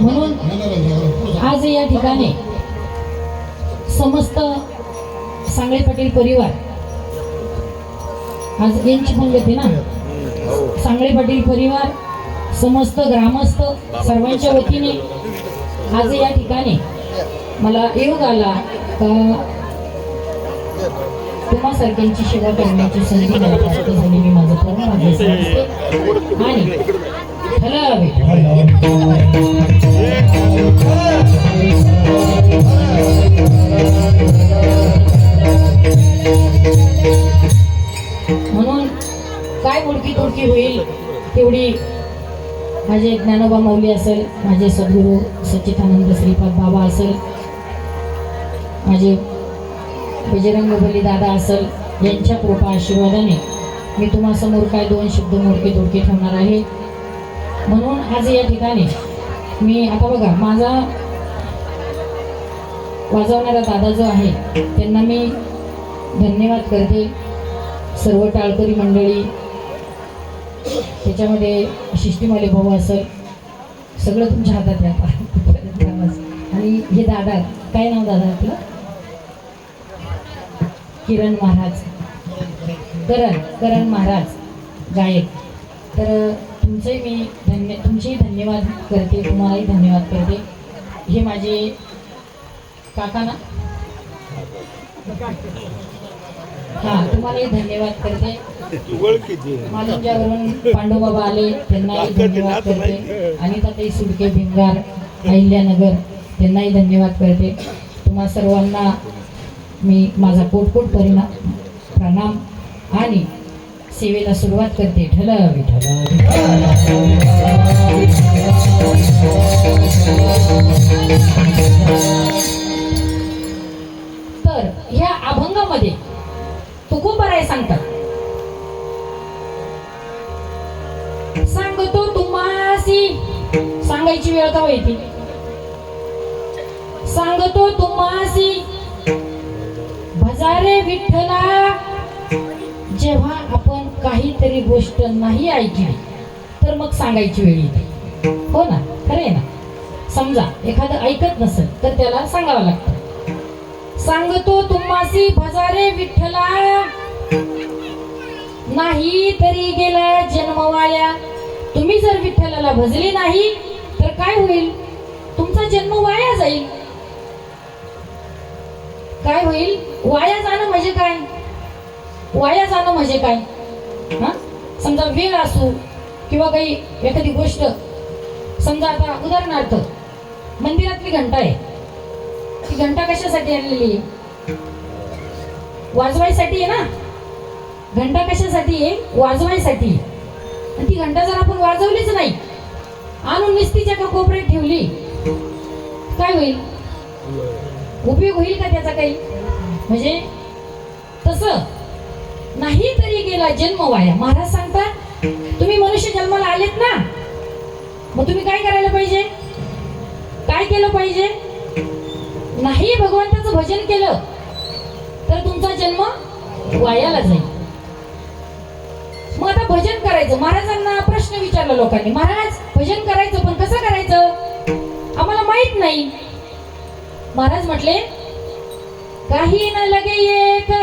म्हणून. आज या ठिकाणी समस्त सांगळे पाटील परिवार आज यांची पंगत आहे ना? सांगळे पाटील परिवार समस्त ग्रामस्थ सर्वांच्या वतीने आज या ठिकाणी मला योग आला का तुम्हा सारख्यांची सेवा करण्याची संधी मला प्राप्त झाली. मी माझं भाग्य समजते आणि. म्हणून काय मुडकी तुडकी होईल तेवढी माझे ज्ञानोबा माऊली असेल माझे सद्गुरू सच्चिदानंद श्रीपाद बाबा असेल माझे बजरंग बली दादा असेल यांच्या कृपा आशीर्वादाने मी तुम्हासमोर काय दोन शब्द मोडके तोडके ठेवणार आहे म्हणून आज या ठिकाणी मी आता बघा माझा वाजवणारा दादा जो आहे त्यांना मी धन्यवाद करते. सर्व टाळकरी मंडळी त्याच्यामध्ये शिष्टीमाले भाऊ असेल सगळं तुमच्या हातात आहे आता. आणि हे दादा काय नाव दादा आपलं? किरण महाराज. करण करण महाराज गायक. तर तुमचंही मी धन्य तुमचेही धन्यवाद करते तुम्हालाही धन्यवाद करते. हे माझे काका ना? हां तुम्हालाही धन्यवाद करते. मालुंजावरून पांडुबाबा आले त्यांनाही धन्यवाद करते. अनिताताई सुडके भिंगार अहिल्यानगर त्यांनाही धन्यवाद करते. तुम्हा सर्वांना मी माझा कोटकोट परिणाम प्रणाम आणि सेवेला सुरुवात करते. ठल विठ्ठल तर ह्या अभंगामध्ये तुकोबराय सांगतात. सांगतो तुम्हासी. सांगायची वेळ का येते सांगतो तुम्हासी. भजारे विठ्ठला जेव्हा आपण काहीतरी गोष्ट नाही ऐकली तर मग सांगायची वेळ येते. हो ना? खरं आहे ना? समजा एखादं ऐकत नसेल तर त्याला सांगावं लागतं. सांगतो तुम्हासी भजारे विठ्ठला. नाही तरी गेला जन्म वाया तुम्ही जर विठ्ठलाला भजली नाही तर काय होईल? तुमचा जन्म वाया जाईल. काय होईल? वाया जाणं म्हणजे काय? वाया जाणं म्हणजे काय? हा? समजा वेळ असू किंवा काही एखादी गोष्ट समजा आता उदाहरणार्थ मंदिरातली घंटा आहे. ती घंटा कशासाठी आणलेली आहे? वाजवायसाठी आहे ना? घंटा कशासाठी आहे? वाजवायसाठी. आणि ती घंटा जर आपण वाजवलीच नाही आणून निस्तीच्या का कोपऱ्यात ठेवली काय होईल? उपयोग होईल का त्याचा काही? म्हणजे तसं नाही तरी गेला जन्म वाया महाराज सांगतात तुम्ही मनुष्य जन्माला आलेत ना? मग तुम्ही काय करायला पाहिजे? काय केलं पाहिजे? नाही भगवंताचं भजन केलं तर तुमचा जन्म वायाला जाईल. मग आता भजन करायचं. महाराजांना प्रश्न विचारला लोकांनी महाराज भजन करायचं पण कसं करायचं? आम्हाला माहीत नाही. महाराज म्हटले काही न लगे ये का